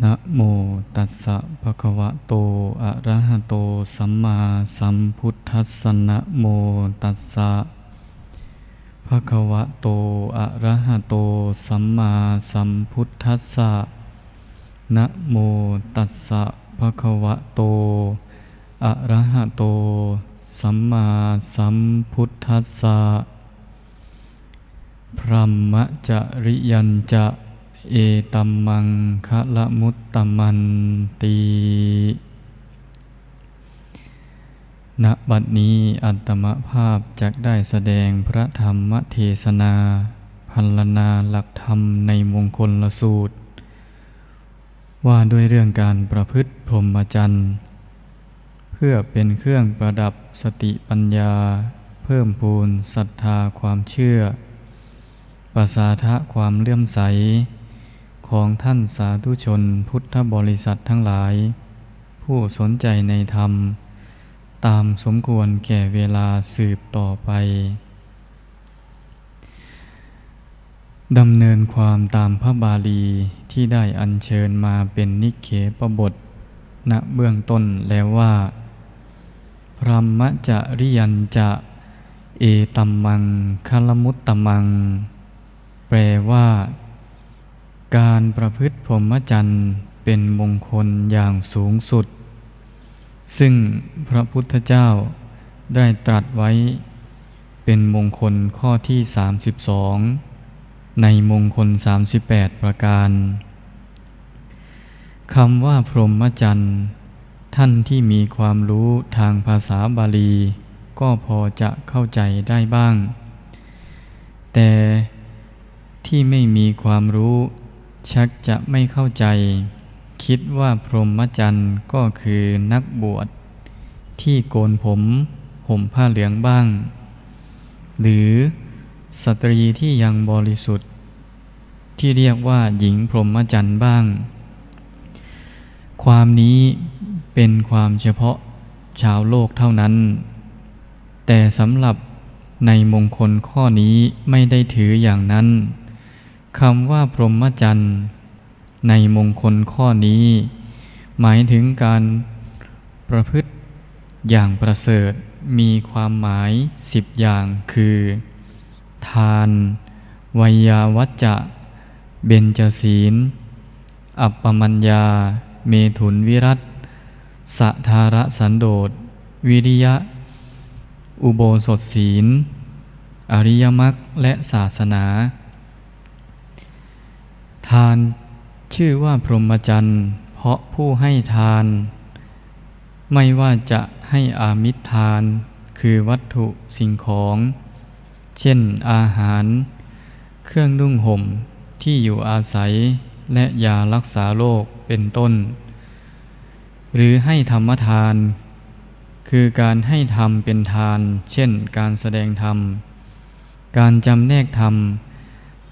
นะโมตัสสะภะคะวะโต อะระหะโต สัมมาสัมพุทธัสสะนะโมตัสสะภะคะวะโต อะระหะโต สัมมาสัมพุทธัสสะนะโมตัสสะภะคะวะโต อะระหะโต สัมมาสัมพุทธัสสะพรัมมจริยัญจะ เอตัมมังคะละมุตตมันตีณบัดนี้อัตมภาพจักได้แสดงพระธรรมเทศนา พันลนาหลักธรรมในมงคลละสูตร ว่าด้วยเรื่องการประพฤติพรหมจรรย์ เพื่อเป็นเครื่องประดับสติปัญญา เพิ่มพูนศรัทธาความเชื่อ ประสาทะความเลื่อมใส ของท่านสาธุชนพุทธบริษัททั้งหลาย ผู้สนใจในธรรม ตามสมควรแก่เวลาสืบต่อไปดำเนินความตามพระบาลีที่ได้อัญเชิญมาเป็นนิเคปบท ณเบื้องต้นแล้วว่า พรหมจริยันจะ เอตัมมังคลมุตตมัง แปลว่า การประพฤติพรหมจรรย์เป็นมงคลอย่างสูงสุด ซึ่งพระพุทธเจ้าได้ตรัสไว้เป็นมงคลข้อที่ 32 ในมงคล 38 ประการคำว่าพรหมจรรย์ท่านที่มีความรู้ทางภาษาบาลี ก็พอจะเข้าใจได้บ้าง แต่ที่ไม่มีความรู้ ชักจะไม่เข้าใจ คิดว่าพรหมจรรย์ก็คือนักบวช ที่โกนผมห่มผ้าเหลืองบ้าง หรือสตรีที่ยังบริสุทธิ์ ที่เรียกว่าหญิงพรหมจรรย์บ้าง ความนี้เป็นความเฉพาะชาวโลกเท่านั้น แต่สำหรับในมงคลข้อนี้ไม่ได้ถืออย่างนั้น คำว่าพรหมจรรย์ในมงคลข้อนี้ หมายถึงการประพฤติอย่างประเสริฐมีความหมายสิบอย่างคือ ทาน วิยาวัจจะ เบญจศีล อัปปมัญญา เมถุนวิรัตสะทาระสันโดษ วิริยะ อุโบสถศีล อริยมรรคและศาสนา ทานชื่อว่าพรหมจรรย์ เพราะผู้ให้ทาน ไม่ว่าจะให้อามิตรทาน คือวัตถุสิ่งของ เช่นอาหาร เครื่องนุ่งห่มที่อยู่อาศัยและยารักษาโรคเป็นต้น หรือให้ธรรมทาน คือการให้ธรรมเป็นทาน เช่นการแสดงธรรม การจำแนกธรรม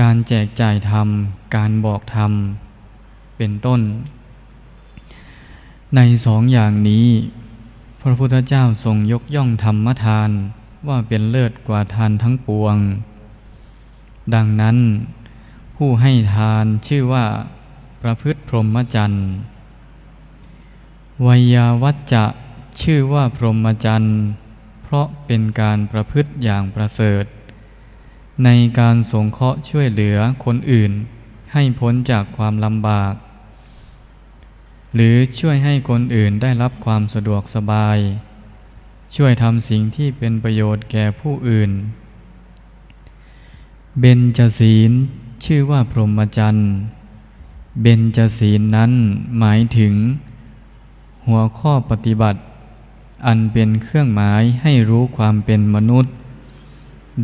การแจกจ่ายธรรม การบอกธรรม เป็นต้น ในสองอย่างนี้ พระพุทธเจ้าทรงยกย่องธรรมทานว่าเป็นเลิศกว่าทานทั้งปวง ดังนั้น ผู้ให้ทานชื่อว่าประพฤติพรหมจรรย์วิยาวัจจะชื่อว่าพรหมจรรย์เพราะเป็นการประพฤติอย่างประเสริฐ ในการสงเคราะห์ช่วยเหลือคนอื่น ให้พ้นจากความลำบาก หรือช่วยให้คนอื่นได้รับความสะดวกสบาย ช่วยทำสิ่งที่เป็นประโยชน์แก่ผู้อื่น เบญจศีลชื่อว่าพรหมจรรย์เบญจศีลนั้นหมายถึง หัวข้อปฏิบัติ อันเป็นเครื่องหมายให้รู้ความเป็นมนุษย์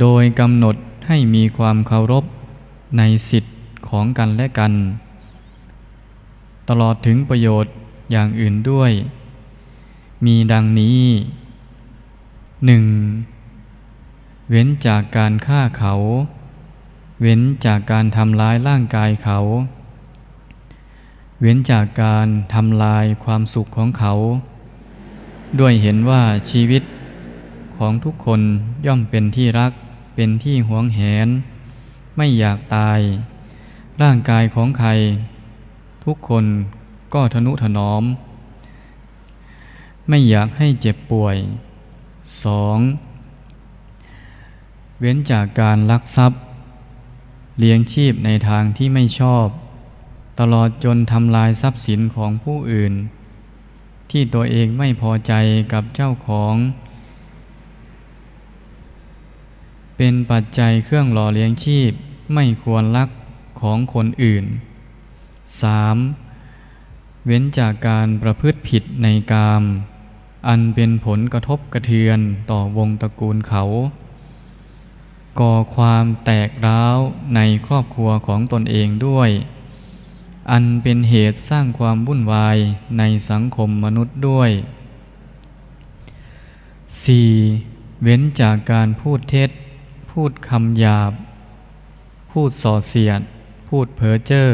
โดยกำหนด ให้มีความเคารพในสิทธิ์ของกันและกัน ตลอดถึงประโยชน์อย่างอื่นด้วย มีดังนี้ 1. เว้นจากการฆ่าเขา เว้นจากการทำร้ายร่างกายเขา เว้นจากการทำลายความสุขของเขา ด้วยเห็นว่าชีวิตของทุกคนย่อมเป็นที่รัก เป็นที่หวงแหน ไม่อยากตาย ร่างกายของใคร ทุกคนก็ทนุถนอม ไม่อยากให้เจ็บป่วย 2. เว้นจากการลักทรัพย์ เลี้ยงชีพในทางที่ไม่ชอบ ตลอดจนทำลายทรัพย์สินของผู้อื่น ที่ตัวเองไม่พอใจกับเจ้าของ เป็นปัจจัยเครื่องหล่อเลี้ยงชีพไม่ควรลักของคนอื่น 3. เว้นจากการประพฤติผิดในกาม อันเป็นผลกระทบกระเทือนต่อวงตระกูลเขาก่อความแตกร้าวในครอบครัวของตนเองด้วย อันเป็นเหตุสร้างความวุ่นวายในสังคมมนุษย์ด้วย 4. เว้นจากการพูดเท็จ พูดคำหยาบ พูดส่อเสียด พูดเพ้อเจ้อ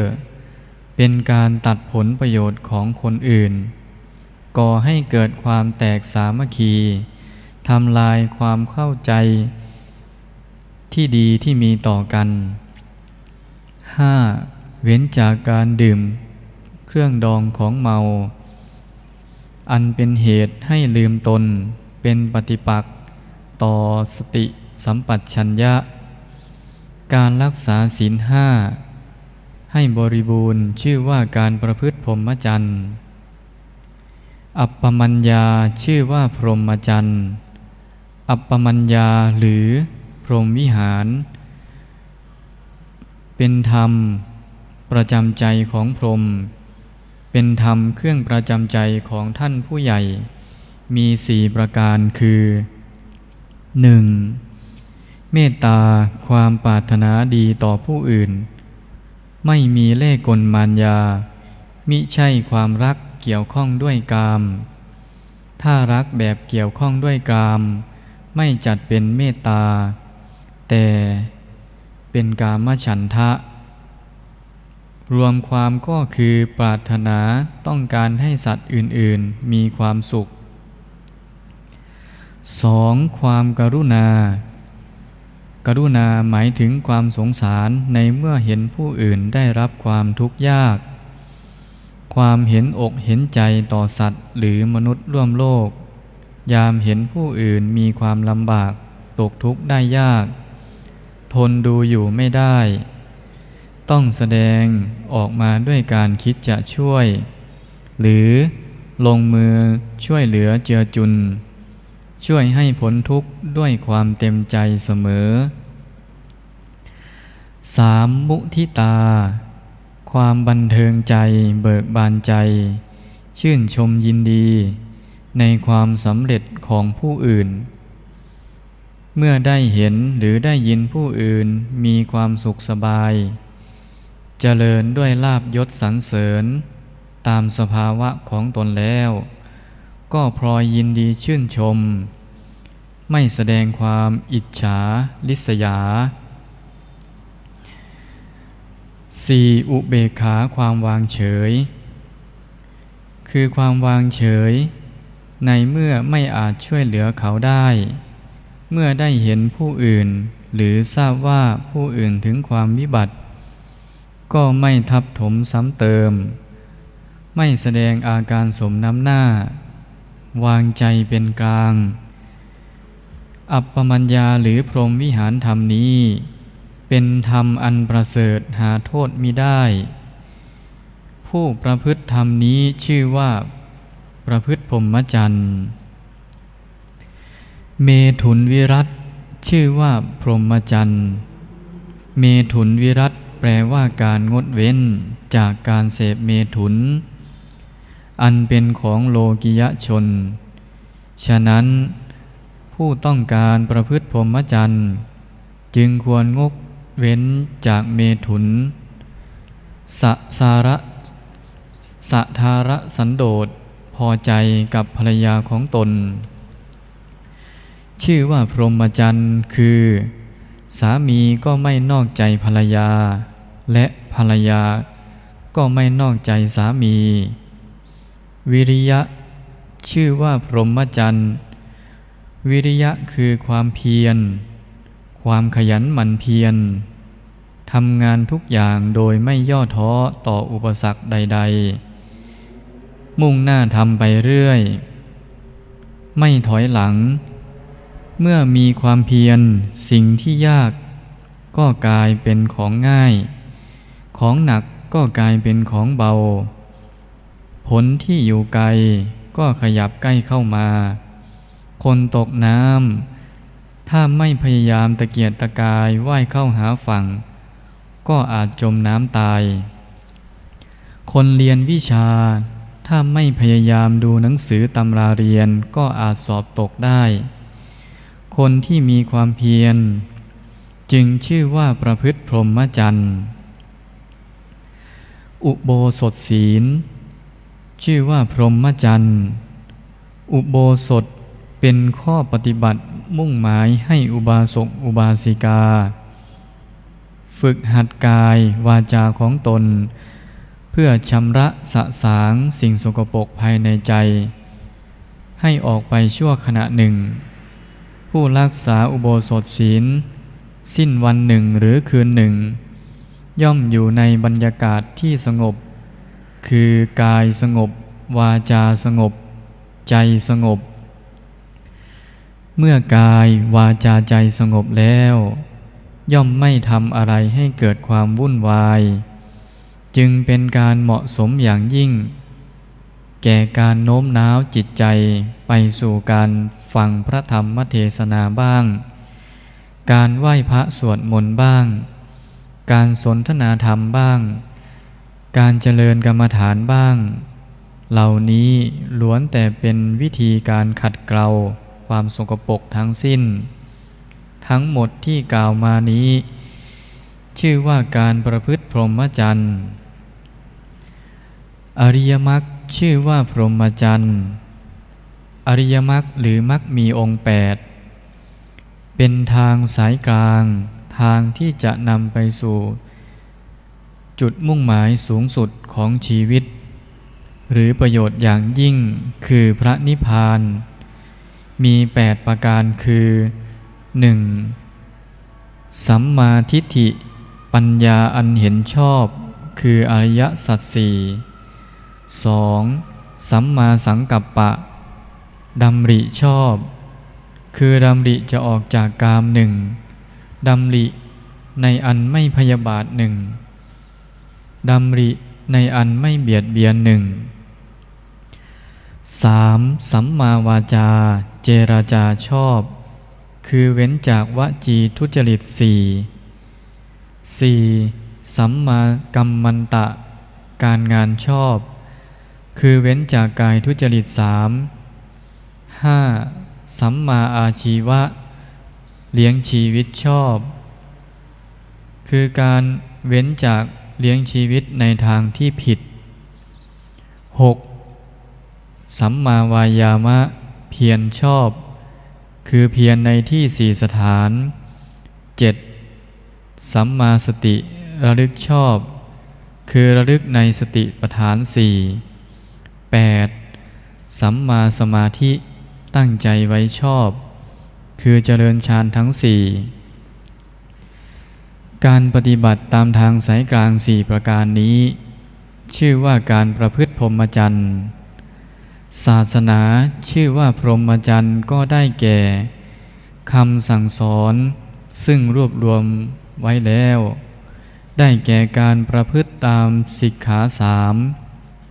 เป็นการตัดผลประโยชน์ของคนอื่น ก่อให้เกิดความแตกสามัคคีทำลายความเข้าใจที่ดีที่มีต่อกัน 5. เว้นจากการดื่ม เครื่องดองของเมา อันเป็นเหตุให้ลืมตนเป็นปฏิปักษ์ต่อสติ สัมปัชัญญะ การรักษาศีลห้าให้บริบูรณ์ชื่อว่าการประพฤติพรหมจรรย์ อัปปมัญญาชื่อว่าพรหมจรรย์ อัปปมัญญาหรือพรหมวิหาร เป็นธรรมประจำใจของพรหม เป็นธรรมเครื่องประจำใจของท่านผู้ใหญ่ มีสี่ประการคือ 1. เมตตาความปรารถนาดีต่อผู้อื่น ไม่มีเล่กลมารยา มิใช่ความรักเกี่ยวข้องด้วยกาม ถ้ารักแบบเกี่ยวข้องด้วยกาม ไม่จัดเป็นเมตตา แต่เป็นกามฉันทะ รวมความก็คือปรารถนาต้องการให้สัตว์อื่นๆมีความสุข 2. ความกรุณา กรุณาหมายถึงความสงสารในเมื่อเห็นผู้อื่นได้รับความทุกข์ยาก ความเห็นอกเห็นใจต่อสัตว์หรือมนุษย์ร่วมโลก ยามเห็นผู้อื่นมีความลำบากตกทุกข์ได้ยาก ทนดูอยู่ไม่ได้ ต้องแสดงออกมาด้วยการคิดจะช่วย หรือลงมือช่วยเหลือเจือจุน ช่วยให้พ้นทุกข์ด้วยความเต็มใจเสมอ 3. มุทิตา ความบันเทิงใจเบิกบานใจ ชื่นชมยินดี ในความสำเร็จของผู้อื่น เมื่อได้เห็นหรือได้ยินผู้อื่นมีความสุขสบาย เจริญด้วยลาบยศสรรเสริญ ตามสภาวะของตนแล้ว ก็พลอยยินดีชื่นชม ไม่แสดงความอิจฉาลิษยา 4. อุเบกขาความวางเฉย คือความวางเฉย ในเมื่อไม่อาจช่วยเหลือเขาได้ เมื่อได้เห็นผู้อื่น หรือทราบว่าผู้อื่นถึงความวิบัติ ก็ไม่ทับถมซ้ำเติม ไม่แสดงอาการสมน้ำหน้า วางใจเป็นกลาง อัปปมัญญาหรือพรหมวิหารธรรมนี้ เป็นธรรมอันประเสริฐหาโทษมิได้ ผู้ประพฤติธรรมนี้ชื่อว่าประพฤติพรหมจรรย์ เมถุนวิรัตชื่อว่าพรหมจรรย์ เมถุนวิรัตแปลว่าการงดเว้นจากการเสพเมถุน อันเป็นของโลกิยชน ฉะนั้นผู้ต้องการประพฤติพรหมจรรย์ จึงควรงกเว้นจากเมถุน สสาระสะทาระสันโดษพอใจกับภรรยาของตน ชื่อว่าพรหมจรรย์คือ สามีก็ไม่นอกใจภรรยา และภรรยาก็ไม่นอกใจสามี วิริยะ ชื่อว่าพรหมจรรย์วิริยะคือความเพียร ความขยันหมั่นเพียรทำงานทุกอย่างโดยไม่ย่อท้อต่ออุปสรรคใด ๆ มุ่งหน้าทำไปเรื่อย ไม่ถอยหลัง เมื่อมีความเพียรสิ่งที่ยาก ก็กลายเป็นของง่าย ของหนักก็กลายเป็นของเบา ผลที่อยู่ไกลก็ขยับใกล้เข้ามา คนตกน้ำถ้าไม่พยายามตะเกียกตะกายว่ายเข้าหาฝั่ง ก็อาจจมน้ำตาย คนเรียนวิชา ถ้าไม่พยายามดูหนังสือตำราเรียนก็อาจสอบตกได้ คนที่มีความเพียร จึงชื่อว่าประพฤติพรหมจรรย์ อุโบสถศีล ชื่อว่าพรหมจรรย์ อุโบสถเป็นข้อปฏิบัติมุ่งหมายให้อุบาสกอุบาสิกา ฝึกหัดกายวาจาของตน เพื่อชำระสะสางสิ่งสกปรกภายในใจ ให้ออกไปชั่วขณะหนึ่ง ผู้รักษาอุโบสถศีล สิ้นวันหนึ่งหรือคืนหนึ่งย่อมอยู่ในบรรยากาศที่สงบ คือกายสงบ วาจาสงบ ใจสงบ เมื่อกายวาจาใจสงบแล้ว ย่อมไม่ทำอะไรให้เกิดความวุ่นวาย จึงเป็นการเหมาะสมอย่างยิ่ง แก่การโน้มน้าวจิตใจไปสู่การฟังพระธรรมเทศนาบ้าง การไหว้พระสวดมนต์บ้าง การสนทนาธรรมบ้าง การเจริญกรรมฐานบ้าง เหล่านี้ล้วนแต่เป็นวิธีการขัดเกลาความสกปรกทั้งสิ้น ทั้งหมดที่กล่าวมานี้ ชื่อว่าการประพฤติพรหมจรรย์อริยมรรคชื่อว่าพรหมจรรย์อริยมรรคหรือมรรคมีองค์แปดเป็นทางสายกลาง ทางที่จะนำไปสู่ จุดมุ่งหมายสูงสุดของชีวิต หรือประโยชน์อย่างยิ่งคือพระนิพพาน มี 8 ประการคือ 1. สัมมาทิฏฐิ ปัญญาอันเห็นชอบ คืออริยสัจสี่ 2. สัมมาสังกัปปะดำริชอบ คือดำริจะออกจากกามหนึ่งดำริในอันไม่พยาบาทหนึ่ง ดำริในอันไม่เบียดเบียนหนึ่ง 3. สัมมาวาจา เจราจาชอบ คือเว้นจากวจีทุจริตสี่ 4. สัมมากัมมันตะ การงานชอบ คือเว้นจากกายทุจริตสาม 5. สัมมาอาชีวะ เลี้ยงชีวิตชอบ คือการเว้นจาก เลี้ยงชีวิตในทางที่ผิด 6. สัมมาวายามะ เพียรชอบ คือเพียรในที่สี่สถาน 7. สัมมาสติระลึกชอบ คือระลึกในสติปฐานสี่ 8. สัมมาสมาธิตั้งใจไว้ชอบ คือเจริญฌานทั้งสี่ การปฏิบัติตามทางสายกลางสี่ประการนี้ ชื่อว่าการประพฤติพรหมจรรย์ศาสนาชื่อว่าพรหมจรรย์ก็ได้แก่คำสั่งสอน ซึ่งรวบรวมไว้แล้ว ได้แก่การประพฤติตามสิกขาสาม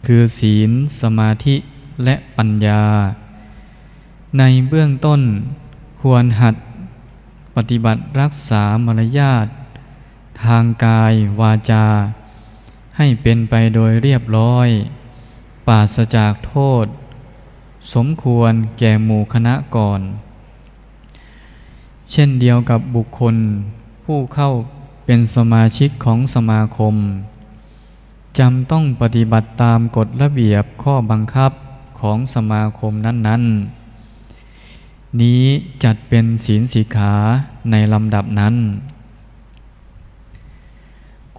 คือศีล สมาธิและปัญญา ในเบื้องต้นควรหัดปฏิบัติรักษามารยาท ทางกายวาจา ให้เป็นไปโดยเรียบร้อย ปราศจากโทษ สมควรแก่หมู่คณะก่อน เช่นเดียวกับบุคคลผู้เข้าเป็นสมาชิกของสมาคมจำต้องปฏิบัติตามกฎระเบียบข้อบังคับของสมาคมนั้น ๆ นี้จัดเป็นศีลสิกขาในลำดับนั้น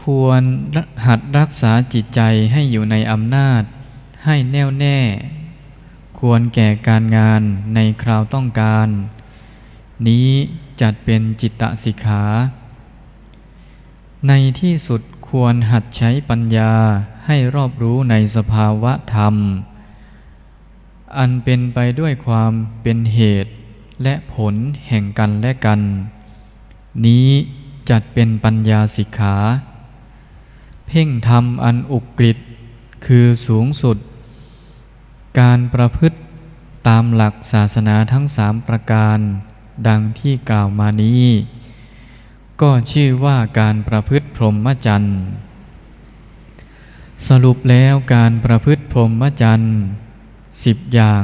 ควรหัดรักษาจิตใจให้อยู่ในอำนาจ ให้แน่วแน่ ควรแก่การงานในคราวต้องการ นี้จัดเป็นจิตตสิกขา ในที่สุดควรหัดใช้ปัญญาให้รอบรู้ในสภาวะธรรม อันเป็นไปด้วยความเป็นเหตุและผลแห่งกันและกัน นี้จัดเป็นปัญญาสิกขา เพ่งธรรมอันอุกฤษคือสูงสุด การประพฤติตามหลักศาสนาทั้งสามประการ ดังที่กล่าวมานี้ ก็ชื่อว่าการประพฤติพรหมจรรย์สรุปแล้วการประพฤติพรหมจรรย์สิบอย่าง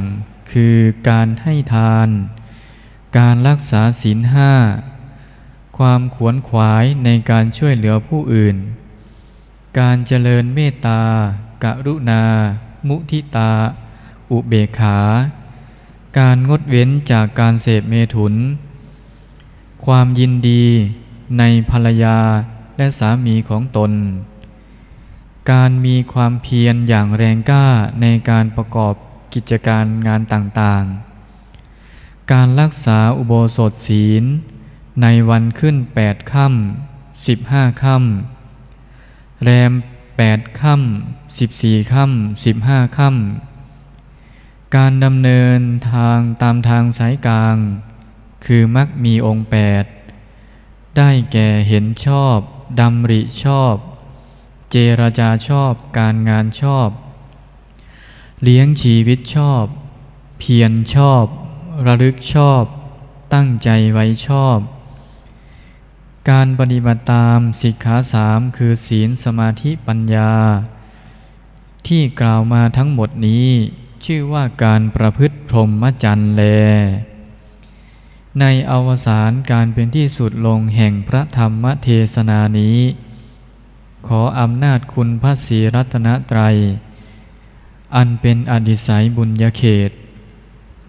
คือการให้ทาน การรักษาศีลห้า ความขวนขวายในการช่วยเหลือผู้อื่น การเจริญเมตตา กรุณา มุทิตา อุเบกขา การงดเว้นจากการเสพเมถุน ความยินดีในภรรยาและสามีของตน การมีความเพียรอย่างแรงกล้าในการประกอบกิจการงานต่างๆ การรักษาอุโบสถศีล ในวันขึ้นแปดค่ำสิบห้าค่ำ แรมแปดค่ำสิบสี่ค่ำสิบห้าค่ำการดำเนินทางตามทางสายกลาง คือมักมีองค์แปดได้แก่เห็นชอบดำริชอบ เจรจาชอบการงานชอบ เลี้ยงชีวิตชอบ เพียรชอบ ระลึกชอบ ตั้งใจไว้ชอบ การปฏิบัติตามสิกขาสามคือศีลสมาธิปัญญา ที่กล่าวมาทั้งหมดนี้ ชื่อว่าการประพฤติพรหมจรรย์แล ในอวสานการเป็นที่สุดลงแห่งพระธรรมเทศนานี้ ขออำนาจคุณพระศรีรัตนตรัย อันเป็นอดิสัยบุญญาเขต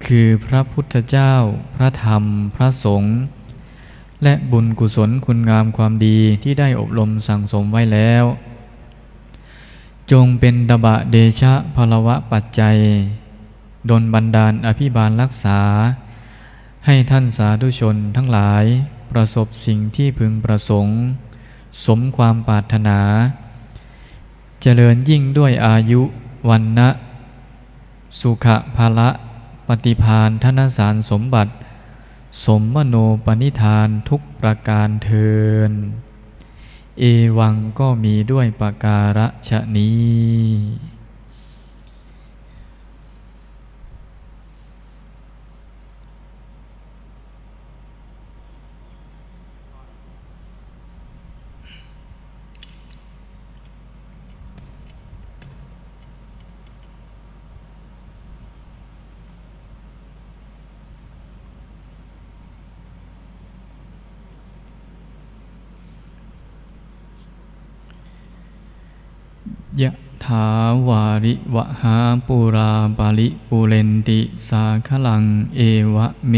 คือพระพุทธเจ้า พระธรรม พระสงฆ์ และบุญกุศลคุณงามความดีที่ได้อบรมสั่งสมไว้แล้ว จงเป็นตบะเดชะพลวะปัจจัย ดลบันดาลอภิบาลรักษา ให้ท่านสาธุชนทั้งหลายประสบสิ่งที่พึงประสงค์ สมความปรารถนา เจริญยิ่งด้วยอายุวันนะสุขภาละปฏิพานธนสารสมบัติ สมมโนปณิธานทุกประการเทิน เอวังก็มีด้วยประการฉะนี้ ยะถาวาริวหาปุราปาริปุเรนติสาคลัง เอวะเม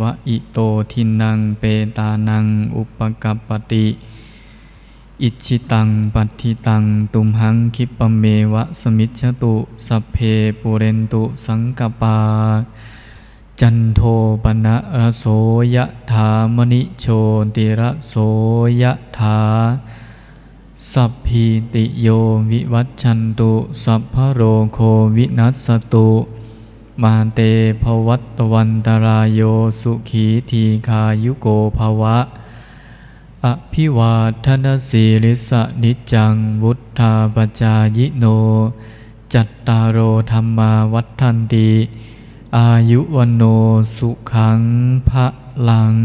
วะอิโตทินังเปตานังอุปกัปปติอิชิตังปัติตังตุมหังคิปเมวะสมิจฉตุสัพเพปุเรนตุสังกปา จันโทปนะระโสยะถามณิโชติระโสยะถา สัพพีติโยวิวัชชันตุ สัพพโรโควินัสตุ มาเตภวัตวันตรายโยสุขีทีคายุโกภวะ อภิวาทนาสีลิสะนิจังวุธาปจายโน จัตตารโอธรรมาวัฏันติ อายุวันโนสุขังพระลัง